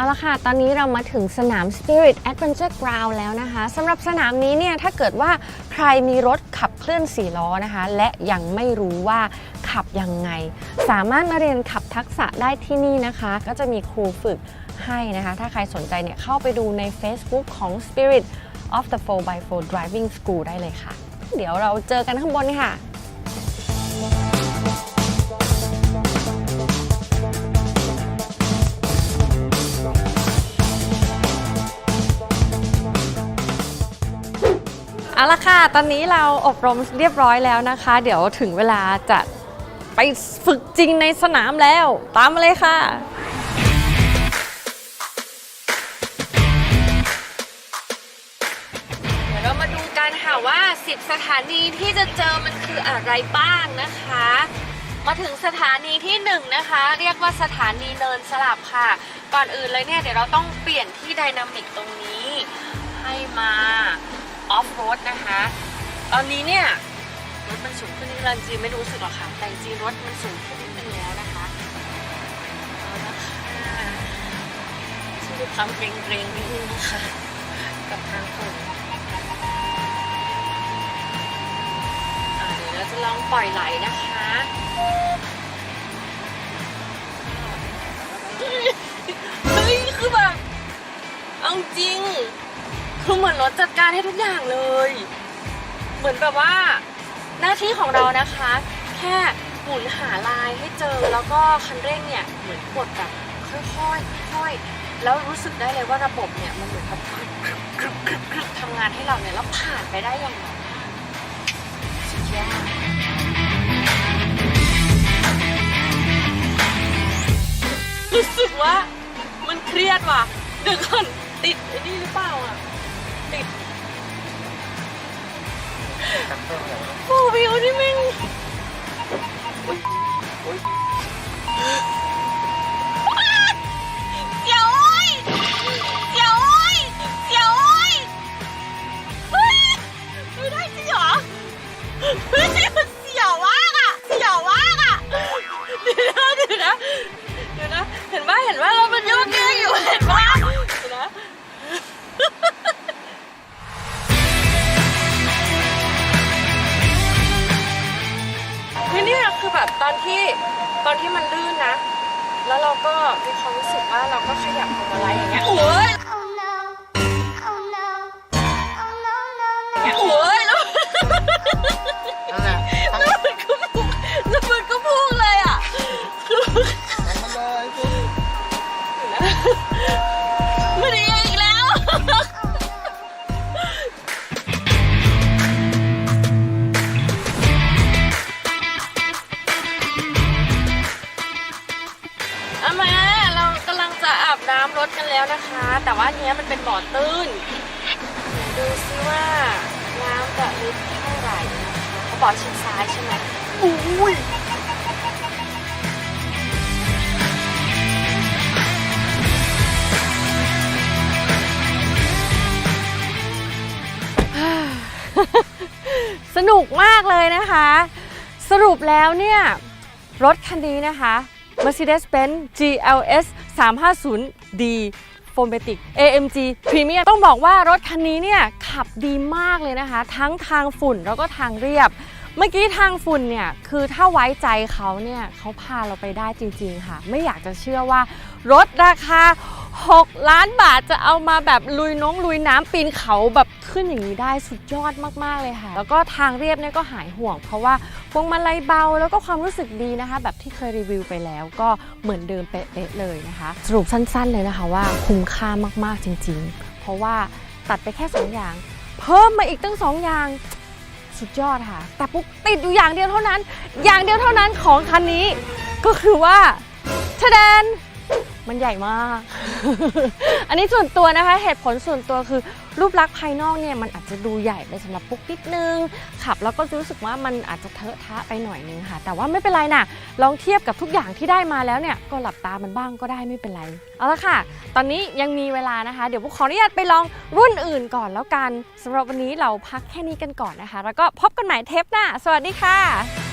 เอาละค่ะ ตอนนี้เรามาถึงสนาม Spirit Adventure Ground แล้วนะคะสำหรับสนามนี้เนี่ย ถ้าเกิดว่าใครมีรถขับเคลื่อน4ล้อนะคะ และยังไม่รู้ว่าขับยังไง สามารถมาเรียนขับทักษะได้ที่นี่นะคะ ก็จะมีครูฝึกให้นะคะ ถ้าใครสนใจเนี่ย เข้าไปดูใน Facebook ของ Spirit of the 4x4 Driving School ได้เลยค่ะ เดี๋ยวเราเจอกันข้างบนค่ะ เอาละค่ะ ตอนนี้เราอบรมเรียบร้อยแล้วนะคะ เดี๋ยวถึงเวลาจะไปฝึกจริงในสนามแล้ว ตามมาเลยค่ะเดี๋ยวเรามาดูกันค่ะว่า 10 สถานีที่จะเจอมันคืออะไรบ้างนะคะ มาถึงสถานีที่ 1 นะคะ เรียกว่าสถานีเนินสลับค่ะ ก่อนอื่นเลยเนี่ยเดี๋ยวเราต้องเปลี่ยนที่ไดนามิกตรงนี้ให้มา ออฟโรดนะคะ ตอนนี้เนี่ยรถมันสูงขึ้นนิดนึงจริงๆไม่รู้สึกหรอกค่ะ แต่จริงรถมันสูงขึ้นนิดนึงแล้วนะคะเอาละค่ะช่วยดูความเกรงๆนิดนึงนะคะกับทางฝนอ่าเดี๋ยวเราจะลองปล่อยไหลนะคะเฮ้ยคือแบบเอาจริง คือเหมือนรถจัดการให้ทุกอย่างเลย เหมือนแบบว่าหน้าที่ของเรานะคะ แค่หมุนหาลายให้เจอแล้วก็คันเร่งเนี่ยเหมือนกดแบบค่อยๆค่อยๆแล้วรู้สึกได้เลยว่าระบบเนี่ยมันเหมือนแบบทำงานให้เราเนี่ยแล้วผ่านไปได้อย่างไรสุดยอดรู้สึกว่ามันเครียดว่ะเดี๋ยวก่อนติดไอ้นี่หรือเปล่าอะ ติดโอ้วิวนี่แม่ คือเนี่ยคือแบบตอนที่ตอนที่มันลื่นนะ แล้วเราก็มีความรู้สึกว่าเราก็ขยับพวงมาลัยอย่างเงี้ยโอ้ย Oh no. Oh no. Oh no, no, no. โอ้ยแล้วนั่นแหละแล้วมันก็พุ่งแล้วมันก็พุ่งเลยอะคือทำมันเลย รถกันแล้วนะคะ แต่ว่าอันเนี้ยมันเป็นบ่อตื้น ดูซิว่าน้ำจะลึกเท่าไหร่นะคะเขาบอกชิดซ้ายใช่ไหมอุ้ยสนุกมากเลยนะคะ สรุปแล้วเนี่ย รถคันนี้นะคะ Mercedes-Benz GLS 350D f o r m a t i c AMG Premium ต้องบอกว่ารถคันนี้เนี่ยขับดีมากเลยนะคะ ทั้งทางฝุ่นแล้วก็ทางเรียบ เมื่อกี้ทางฝุ่นเนี่ยคือถ้าไว้ใจเขาเนี่ยเขาพาเราไปได้จริง ๆ ค่ะ ไม่อยากจะเชื่อว่ารถราคา 6 ล้านบาทจะเอามาแบบลุยน้องลุยน้ำปีนเขาแบบขึ้นอย่างนี้ได้สุดยอดมากๆเลยค่ะ แล้วก็ทางเรียบเนี่ยก็หายห่วง เพราะว่าพวงมาลัยเบาแล้วก็ความรู้สึกดีนะคะ แบบที่เคยรีวิวไปแล้วก็เหมือนเดิมเป๊ะๆเลยนะคะ สรุปสั้นๆเลยนะคะว่าคุ้มค่ามากๆจริง ๆ เพราะว่าตัดไปแค่ 2 อย่าง เพิ่มมาอีกตั้ง 2 อย่างสุดยอดค่ะ แต่ปุ๊กติดอยู่อย่างเดียวเท่านั้น อย่างเดียวเท่านั้นของคันนี้ ก็คือว่าทะแดน มันใหญ่มาก อันนี้ส่วนตัวนะคะ เหตุผลส่วนตัวคือรูปลักษณ์ภายนอกเนี่ยมันอาจจะดูใหญ่ไปสำหรับปุ๊กนิดนึง ขับแล้วก็รู้สึกว่ามันอาจจะเทอะทะไปหน่อยนึงค่ะ แต่ว่าไม่เป็นไรนะลองเทียบกับทุกอย่างที่ได้มาแล้วเนี่ยก็หลับตามันบ้างก็ได้ไม่เป็นไร เอาละค่ะ ตอนนี้ยังมีเวลานะคะ เดี๋ยวปุ๊กขออนุญาตไปลองรุ่นอื่นก่อนแล้วกันสำหรับวันนี้เราพักแค่นี้กันก่อนนะคะ แล้วก็พบกันใหม่เทปหน้า สวัสดีค่ะ